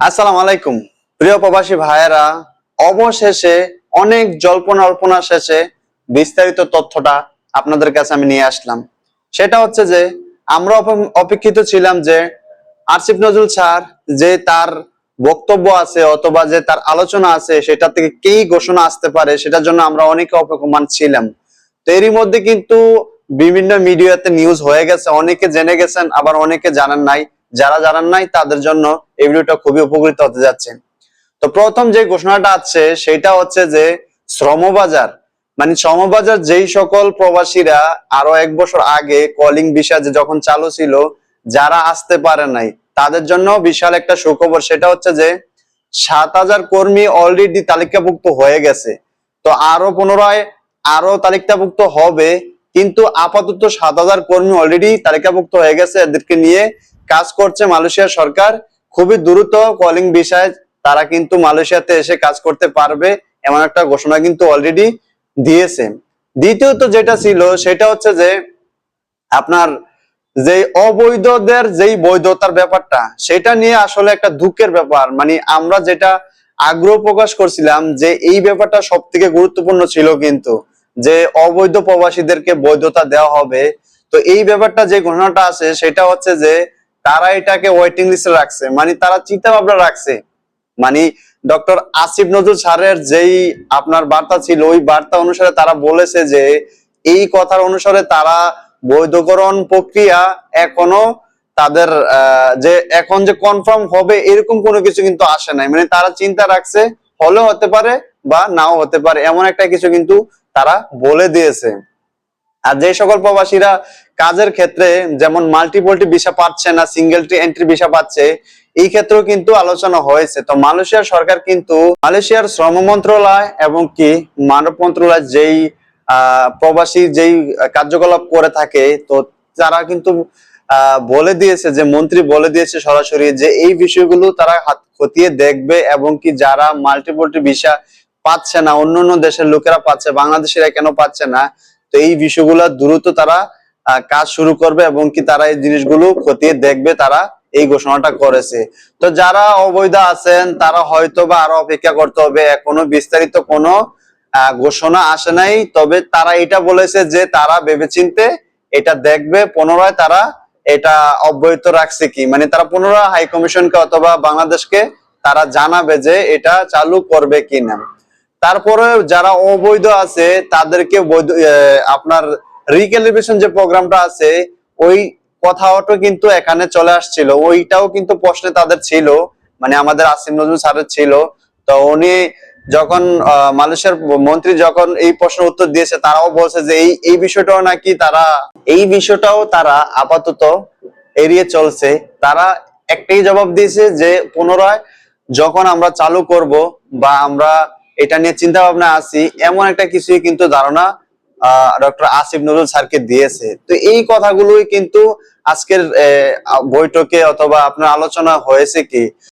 আসসালামু আলাইকুম। প্রিয় প্রবাসী ভাইয়েরা, অবশেষে অনেক জল্পনা অল্পনা শেষে বিস্তারিত তথ্যটা আপনাদের কাছে আমি নিয়ে আসলাম। সেটা হচ্ছে যে, আমরা অপেক্ষিত ছিলাম যে আসিফ নজরুল স্যার যে তার বক্তব্য আছে অথবা যে তার আলোচনা আছে সেটা থেকে কি ঘোষণা আসতে পারে, সেটার জন্য আমরা অনেকে অপেক্ষমান ছিলাম। তো এরই মধ্যে কিন্তু বিভিন্ন মিডিয়াতে নিউজ হয়ে গেছে, অনেকে জেনে গেছেন, আবার অনেকে জানেন নাই। যারা জানেন নাই, তাদের জন্য এই ভিডিওটা খুবই উপকৃত হতে যাচ্ছে। তো প্রথম যে ঘোষণাটা আছে সেটা হচ্ছে যে শ্রমবাজার। মানে শ্রমবাজার যেই সকল প্রবাসীরা আরও এক বছর আগে কলিং যে যখন চালু ছিল, যারা আসতে পারে নাই, তাদের জন্য বিশাল একটা সুখবর, সেটা হচ্ছে যে সাত হাজার কর্মী অলরেডি তালিকাভুক্ত হয়ে গেছে। তো আরও পুনরায় আরও তালিকাভুক্ত হবে, কিন্তু আপাতত সাত হাজার কর্মী অলরেডি তালিকাভুক্ত হয়ে গেছে। এদেরকে নিয়ে কাজ করছে মালয়েশিয়ার সরকার, খুবই দ্রুত কলিং বিষয় তারা কিন্তু মালয়েশিয়াতে এসে কাজ করতে পারবে এমন একটা ঘোষণা কিন্তু অলরেডি দিয়েছে। দ্বিতীয়ত যেটা ছিল সেটা হচ্ছে যে আপনার যে অবৈধদের যেই বৈধতার ব্যাপারটা, সেটা নিয়ে আসলে একটা দুঃখের ব্যাপার। মানে আমরা যেটা আগ্রহ প্রকাশ করছিলাম যে এই ব্যাপারটা সব থেকে গুরুত্বপূর্ণ ছিল কিন্তু, যে অবৈধ প্রবাসীদেরকে বৈধতা দেওয়া হবে। তো এই ব্যাপারটা যে ঘটনাটা আছে সেটা হচ্ছে যে তারা এটাকে ওয়েটিং লিস্টে রাখছে। মানে তারা চিন্তা ভাবনা রাখছে। মানে ডক্টর আসিফ নজরুল স্যারের যেই আপনার বার্তা ছিল, ওই বার্তা অনুসারে তারা বলেছে যে, এই কথার অনুসারে তারা বৈধকরণ প্রক্রিয়া এখনও তাদের যে এখন যে কনফার্ম হবে এরকম কোনো কিছু কিন্তু আসে নাই। মানে তারা চিন্তা রাখছে, হলেও হতে পারে বা নাও হতে পারে, এমন একটা কিছু কিন্তু তারা বলে দিয়েছে। আর যে সকল প্রবাসীরা কাজের ক্ষেত্রে যেমন মাল্টিপলটি ভিসা পাচ্ছে না সিঙ্গেল এন্ট্রি ভিসা পাচ্ছে, এই ক্ষেত্রেও কিন্তু আলোচনা হয়েছে। তো মালয়েশিয়ার সরকার কিন্তু মালয়েশিয়ার শ্রম মন্ত্রণালয় এবং কি মানব মন্ত্রণালয় যেই প্রবাসী যেই কার্যকলাপ করে থাকে, তো তারা কিন্তু বলে দিয়েছে যে, মন্ত্রী বলে দিয়েছে সরাসরি যে, এই বিষয়গুলো তারা হাত খতিয়ে দেখবে এবং কি যারা মাল্টিপলটি ভিসা পাচ্ছে না অন্য অন্য দেশের লোকেরা পাচ্ছে, বাংলাদেশিরা কেন পাচ্ছে না তো এই বিষয়গুলো দ্রুত তারা কাজ শুরু করবে এবং কি তারা এই জিনিসগুলো খতিয়ে দেখবে তারা এই ঘোষণাটা করেছে। তো যারা অবৈধ আছেন, তারা হয়তো বা আরও অপেক্ষা করতে হবে। এখনও বিস্তারিত কোনো ঘোষণা আসে নাই। তবে তারা এটা বলেছে যে তারা ভেবেচিন্তে এটা দেখবে, পুনরায় তারা এটা অব্যাহত রাখছে কি? মানে তারা পুনরায় হাই কমিশনকে অথবা বাংলাদেশকে তারা জানাবে যে এটা চালু করবে কিনা। তারপরে যারা অবৈধ আছে, তাদেরকে বৈধ আপনার রিক্যালিব্রেশন যে প্রোগ্রামটা আছে, ওই কথাটা কিন্তু এখানে চলে আসছিল। ওইটাও কিন্তু প্রশ্নে তাদের ছিল মানে আমাদের আসিম নজরুল স্যারের ছিল। তো উনি যখন মালয়েশিয়ার মন্ত্রী যখন এই প্রশ্নের উত্তর দিয়েছে, তারাও বলছে যে এই এই বিষয়টাও নাকি তারা, এই বিষয়টাও তারা আপাতত এড়িয়ে চলছে। তারা একটাই জবাব দিয়েছে যে, পুনরায় যখন আমরা চালু করব বা আমরা এটা নিয়ে চিন্তা ভাবনা আছি। এমন একটা কিছুই কিন্তু ধারণা ডক্টর আসিফ নজরুল স্যারকে দিয়েছে। তো এই কথাগুলোই কিন্তু আজকের বৈঠকে অথবা আপনার আলোচনা হয়েছে কি?